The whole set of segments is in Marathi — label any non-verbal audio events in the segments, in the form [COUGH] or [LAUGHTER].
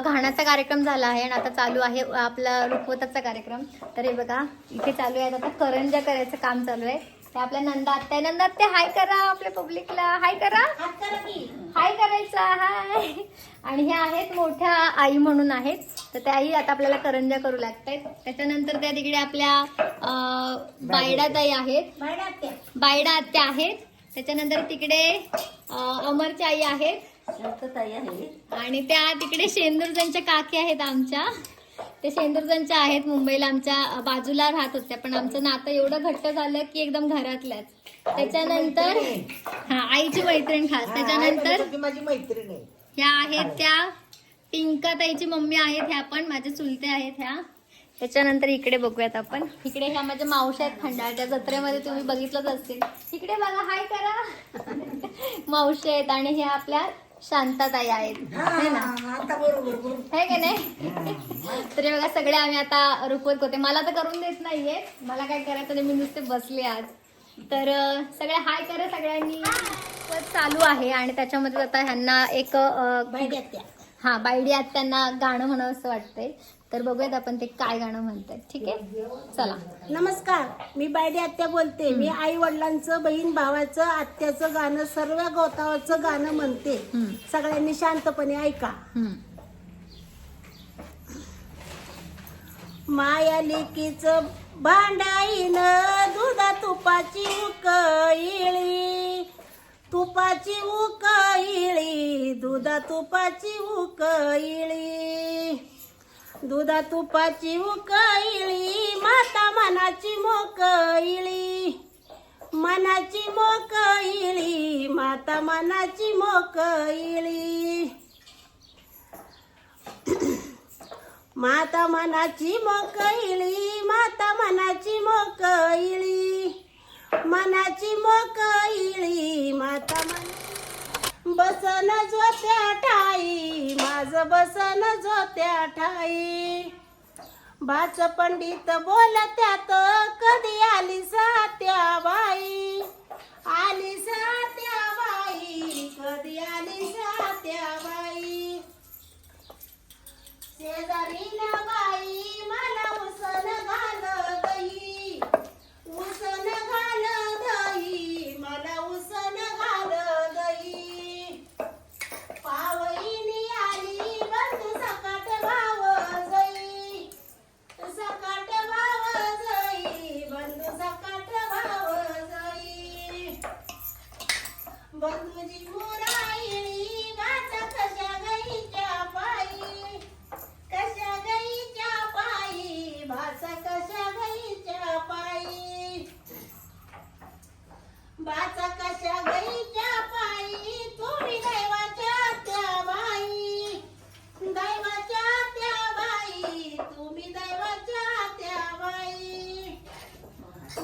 घाण्याचा कार्यक्रम झाला आहे आणि आता चालू आहे आपला रुखवताचा कार्यक्रम. तर हे बघा इथे चालू आहे. आता करंजा करायचं काम चालू आहे ते आपल्या नंदा आत्या आहे. नंदा ते हाय करा आपल्या पब्लिकला हाय करा. हाय करायचा. हाय आणि हे आहेत मोठ्या आई म्हणून आहेत. तर त्या आई आता आपल्याला करंजा करू लागतायत. त्याच्यानंतर त्या तिकडे आपल्या बायडा ताई आहेत. आत्या. बायडा आत्या आहेत. त्याच्यानंतर तिकडे अमरच्या आई आहेत. आणि त्या तिकडे शेंदुरजनच्या काकी आहेत आमच्या. ते शेंदुरजनच्या आहेत मुंबईला आमच्या बाजूला राहत होत्या पण आमचं नातं एवढं घट्ट झालं की एकदम घरातल्याच. त्याच्यानंतर हा आईची मैत्रीण खास. त्याच्यानंतर ती माझी मैत्रीण आहे. ह्या आहेत त्या. पिंका ताईची मम्मी आहेत ह्या पण माझ्या चुलते आहेत ह्या. त्याच्यानंतर इकडे बघूयात आपण. इकडे ह्या माझ्या मावश्या आहेत खंडाळच्या जत्रेमध्ये तुम्ही बघितलंच असतील. इकडे बघा हाय करा. [LAUGHS] [LAUGHS] मावशी आहेत आणि ह्या आपल्या शांताताई आहेत. है ना? आता बरोबर बरोबर है की नाही? तर बघा सगळे आम्ही आता रुकवत होते. मला तर करून देत नाहीये. मला काय करायचं नाही मी नुसते बसले आज. तर सगळे हाय करा सगळ्यांनी. चालू आहे आणि त्याच्यामध्ये आता ह्यांना एक. हा बायडी आज त्यांना गाणं म्हणावं असं वाटतंय. तर बघूयात आपण ते काय गाणं म्हणतात. ठीक आहे? चला. नमस्कार मी बायडी आत्या बोलते. मी आई वडिलांचं बहीण भावाचं आत्याचं गाणं सर्व गोतावाचं गाणं म्हणते. सगळ्यांनी शांतपणे ऐका. माया लेकीच भांडाईन दुधा तुपाची उकळी तुपाची उकळी दुधा तुपाची उकळी दुधा तुपाची उकळी माता मनाची मोकळी मनाची मोकळी माता मनाची मोकळी माता मनाची मोकळी माता मनाची मोकळी मनाची मोकळी माता मन बसन जोत्या ठाई माझ बसन जोत्या ठाई. भाच पंडित बोलत्यात कधी आली सात्या बाई? आली सात्या बाई कधी आली सात्या बाई? शेजारी ना बाई मला उसन घाल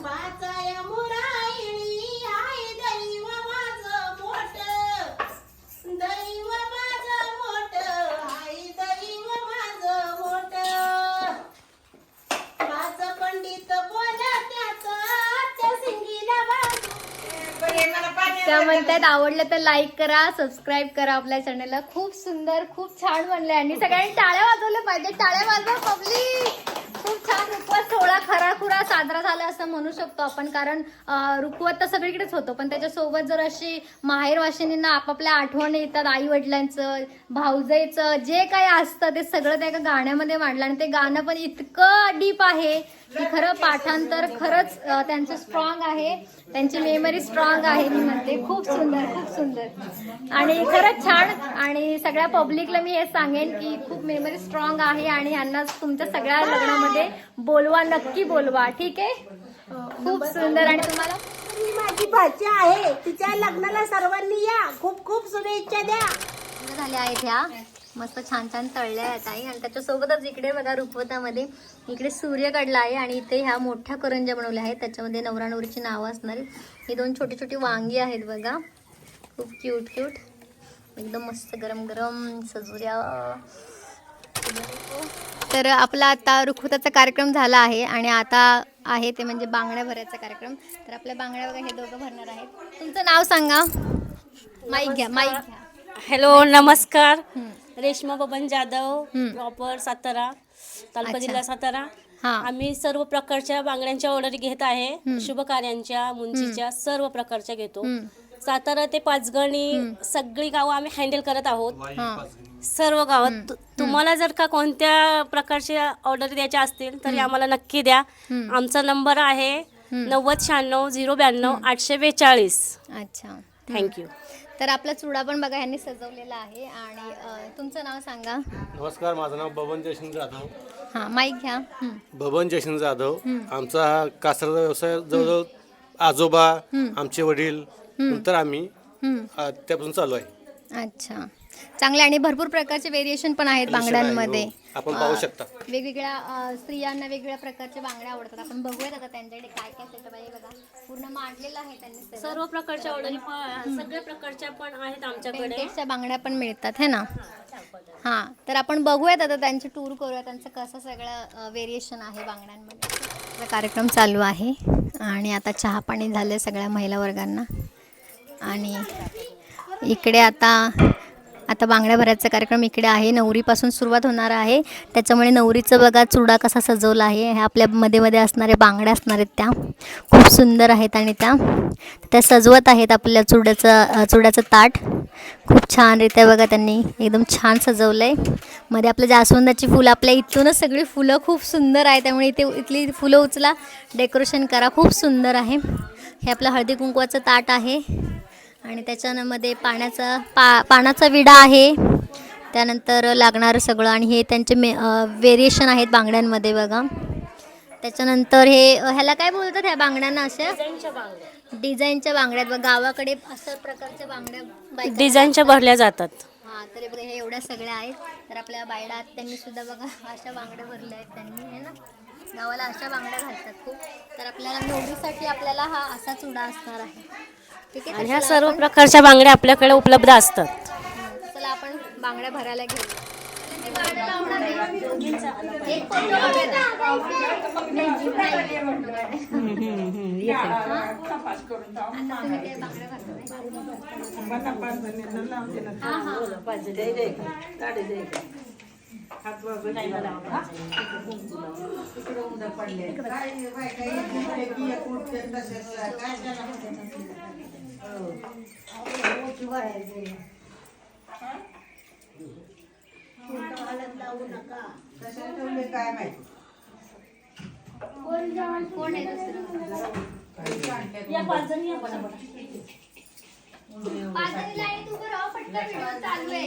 वाचाया मुरायणी हाय दैव माझं मोठ. दैव माझं मोठ हाय दैव माझं मोठ. वाच पंडित बोला त्याचा त्या सिंगीला बाजू त्या म्हणतात आवडलं तर लाईक करा सबस्क्राईब करा आपल्या चॅनलला खूप सुंदर खूप छान बनले आणि सगळ्यांनी टाळ्या वाजवल्या पाहिजे. टाळ्या वाजवा पब्लिक खूप छान रुखवत सोहळा खराखुरा साजरा झाला असं म्हणू शकतो आपण. कारण अं, रुखवत तर सगळीकडेच होतो. पण त्याच्यासोबत जर अशी माहेर वाशिनींना आपापल्या आठवणी येतात आई वडिलांचं भाऊजाईचं जे काही असतं ते सगळं त्या एका गाण्यामध्ये मांडलं. आणि ते गाणं पण इतकं डीप आहे की खरं पाठांतर खरंच त्यांचं स्ट्रॉंग आहे. त्यांची मेमरी स्ट्रॉंग आहे मी म्हणते. खूप सुंदर खूप सुंदर. आणि खरंच छान आणि सगळ्या पब्लिकला मी हे सांगेन की खूप मेमरी स्ट्रॉंग आहे. आणि यांना तुमच्या सगळ्या लग्नामध्ये बोलवा नक्की बोलवा ठीक आहे? खूप सुंदर. आणि तुम्हाला? ही माझी भाची आहे. तिच्या लग्नाला सर्वांनी या. खूप खूप शुभेच्छा द्या. झाल्या आहेत ह्या. मस्त छान छान तळल्या आहेत आई आणि त्याच्यासोबतच इकडे बघा रुखवतामध्ये इकडे सूर्य काढला आहे आणि इथे ह्या मोठ्या करंज्या बनवल्या आहेत. त्याच्यामध्ये नवरा नवरीची नावं असणार. ही दोन छोटी छोटी वांगी आहेत बघा. खूप क्यूट क्यूट एकदम मस्त गरम गरम सजुऱ्या तर आपला आता रुखवताचा कार्यक्रम झाला आहे आणि आता आहे ते म्हणजे बांगड्या भरायचा कार्यक्रम. तर आपल्या बांगड्या बघा हे दोघं भरणार आहेत. तुमचं नाव सांगा. माईक घ्या माईक घ्या. हॅलो नमस्कार. रेश्मा बबन जाधव हम्म. प्रॉपर सातारा तालुका अच्छा. जिल्हा सातारा. हा. आम्ही सर्व प्रकारच्या बांगड्यांच्या ऑर्डर घेत आहे. शुभ कार्यांच्या मुंजीच्या सर्व प्रकारच्या घेतो. हम्म. सातारा ते पाचगणी सगळी गावं आम्ही हँडल करत आहोत. हा. सर्व गावात तु- तुम्हाला जर का कोणत्या प्रकारच्या ऑर्डर द्यायच्या असतील तरी आम्हाला नक्की द्या. आमचा नंबर आहे नव्वद शहाण्णव झिरो ब्याण्णव आठशे बेचाळीस. अच्छा. थँक्यू तर आपला चुडा पण बघा ह्यांनी सजवलेला आहे. आणि अं, तुमचं नाव सांगा. नमस्कार माझं नाव बबन जयसिंग जाधव. हा माईक घ्या. बबन जयसिंग जाधव. आमचा हा कासरचा व्यवसाय जवळजवळ आजोबा आमचे वडील नंतर आम्ही. आ, त्यापासून चालू आहे. अच्छा. चांगले आणि भरपूर प्रकारचे व्हेरिएशन पण आहेत बांगड्यांमध्ये. हो. आपण पाहू शकता. वेगवेगळ्या अं, स्त्रियांना वेगवेगळ्या प्रकारच्या बांगड्या आवडतात. आपण बघूयात आता त्यांच्याकडे काय काय सेटअप आहे बघा. पूर्ण मांडलेलं आहे त्यांनी. सर्व प्रकारच्या ऑर्डरी सगळ्या प्रकारच्या पण आहेत आमच्याकडे. पेंटेडच्या बांगड्या पण मिळतात है ना? हां तर आपण बघूयात आता त्यांची टूर करूया त्यांचं कसं सगळं व्हेरिएशन आहे बांगड्यांमध्ये. आपला कार्यक्रम चालू आहे. आणि आता चहा पाणी झालं सगळ्या महिला वर्गांना. आणि इकडे आता आता बांगड्या भरायचा कार्यक्रम इकडे आहे. नवरीपासून सुरुवात होणार आहे. त्याच्यामुळे नवरीचं बघा चुडा कसा सजवला आहे. ह्या आपल्या मध्ये मध्ये असणाऱ्या बांगड्या असणार आहेत त्या. खूप सुंदर आहेत आणि त्या. त्या सजवत आहेत आपल्या चुड्याचं चुड्याचं ताट. खूप छानरित्या बघा त्यांनी एकदम छान सजवलं आहे मध्ये आपलं जास्वंदाची फुलं आपल्या इथूनच सगळी फुलं खूप सुंदर आहे त्यामुळे इथे इथली फुलं उचला. डेकोरेशन करा. खूप सुंदर आहे. हे आपलं हळदी कुंकवाचं ताट आहे. आणि त्याच्यामध्ये पाण्याचा पा पाण्याचा विडा आहे. त्यानंतर लागणारं सगळं आणि हे त्यांचे मे व्हेरिएशन आहेत बांगड्यांमध्ये बघा. त्याच्यानंतर हे ह्याला काय बोलतात ह्या बांगड्यांना अशा? डिझाईनच्या बांगड्या. आहेत बघ गावाकडे अशा प्रकारच्या बांगड्या डिझाईनच्या भरल्या जातात. हा तर बघा हे एवढ्या सगळ्या आहेत. तर आपल्या बायडा त्यांनी सुद्धा बघा अशा बांगड्या भरल्या आहेत त्यांनी है ना? गावाला अशा बांगड्या घालतात खूप. तर आपल्याला नवरीसाठी आपल्याला हा असा चुडा असणार आहे. ठीक आहे आणि तर ह्या चला सर्व आपण- प्रकारच्या बांगड्या आपल्याकडे उपलब्ध असतात. चला आपण बांगड्या भरायला घेऊ. एक मोठी ठेवले काय माहिती कोण आहे दुसरं चालू आहे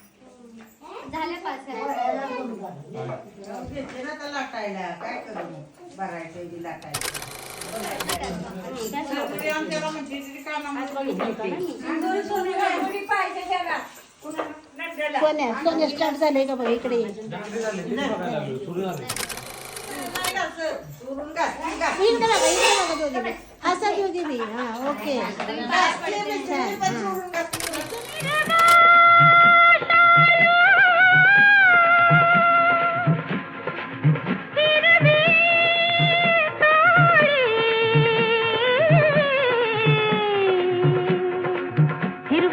झाल्या पाच. घेतले ना तर लाटायला. काय करू भरायचं बी लाटायचं? सगळी आमच्याला म्हणते तरी का ना सोन्या सोन्या स्टार्ट झाले का बघ इकडे ये. नाही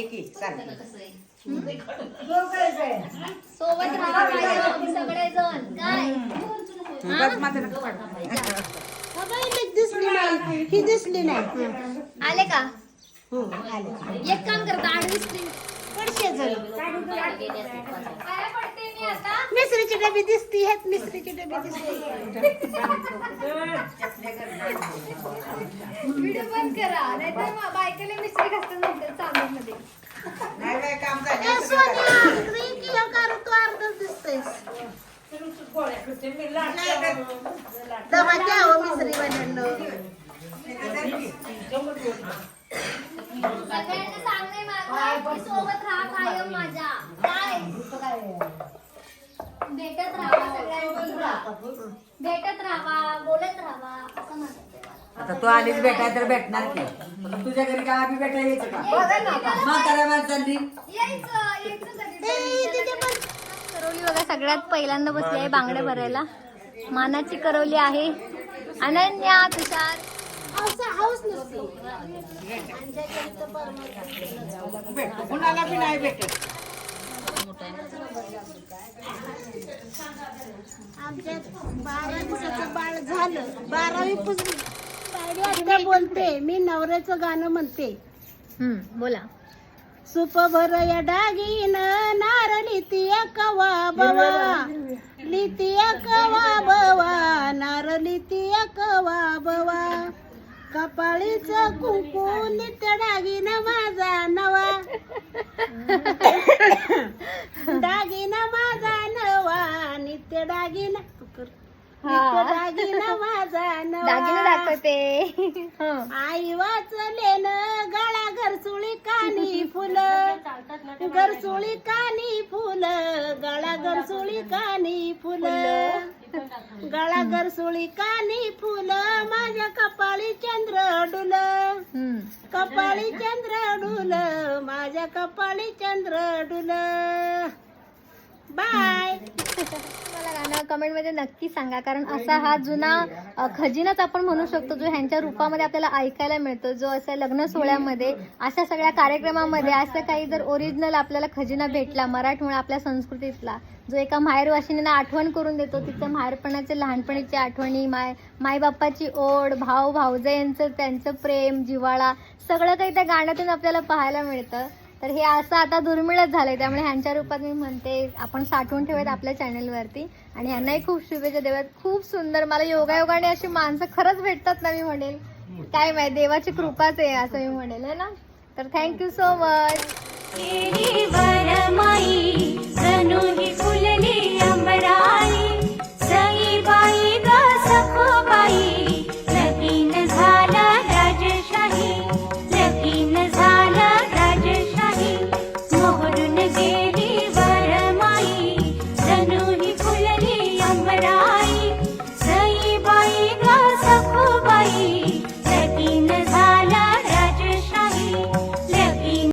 आजी आहे की? चालेल. सोबत राहा पाहिजे सगळेजण. काय? हा ही. दिसली नाही. ही दिसली नाही. हं, आले का? हं, आले. एक काम करता आडवी स्क्रीन पडशे पडते? मिसरीची डबी दिसती आहेत मिसरीची डबी दिसती व्हिडिओ बंद करा नाहीतर मग बायकाला मिस्त्री घासतात नंतर चालू नाही बाई, काम ए, झालं. सोन्या, इकडे ये की ह्यो कारण तू अर्धच दिसतोयस. दमा घ्यावं मिसरीवाल्यांनो. सगळ्यांना सांगणे माझं सोबत राहा कायम माझ्या भेटत राहा सगळ्यांनी. भेटत राहा बोलत राहा असं म्हणतात आता तू आलीच भेटाय तर भेटणार की. तुझ्या घरी का आम्ही भेटायला यायचं का? म्हाताऱ्या माणसांनी. यायचं यायचं करवली बघा सगळ्यात पहिल्यांदा बसली आहे बांगड्या भरायला. मानाची करवली आहे. अनन्या तुषार. कुणाला बी नाही भेटत. बाळ झालं. बारावी बोलते मी नवऱ्याचं गाणं म्हणते. हम्म बोला. सुप भर या डागीन नार लितिया कवा बवा लितिया कवा बवा नार लितिया कवा बवा कपाळीच कुंकू नित्य डागीन माझा नवा. डागीन माझा नवा नित्य डागीन नित्य डागीन माझा दागिने नवा दाखवते. हं. आई वाचलेन गळा घरसुळी कानी फुलं. घरसुळी कानी फुलं गळा घरसुळी कानी फुलं. गळा घरसुळी कानी फुलं माझ्या कपाळी चंद्र डुल. हम्म. कपाळी चंद्र डुल माझ्या कपाळी चंद्र डुल. बाय मला गाणं कमेंटमध्ये नक्की सांगा. कारण असा हा जुना अ, खजिनाच आपण म्हणू शकतो जो ह्यांच्या रूपामध्ये आपल्याला ऐकायला मिळतो जो असं लग्न सोहळ्यामध्ये अशा सगळ्या कार्यक्रमामध्ये असं काही जर ओरिजिनल आपल्याला खजिना भेटला मराठमोळा आपल्या संस्कृतीतला जो एका माहेरवाशिनीला आठवण करून देतो तिचं माहेरपणाचे लहानपणीची आठवणी माय मायबापाची ओढ भाऊ भाऊजा यांचं त्यांचं प्रेम जिव्हाळा सगळं काही त्या गाण्यातून आपल्याला पाहायला मिळतं. तर हे असं आता दुर्मिळच झालंय. त्यामुळे ह्यांच्या रूपात मी म्हणते आपण साठवून ठेवत आपल्या चॅनलवरती. आणि ह्यांनाही खूप शुभेच्छा देवात खूप सुंदर. मला योगायोगाने अशी माणसं खरंच भेटतात ना मी म्हणेल. काय माहिती देवाची कृपाच आहे असं मी म्हणेल है ना? तर थँक्यू सो मच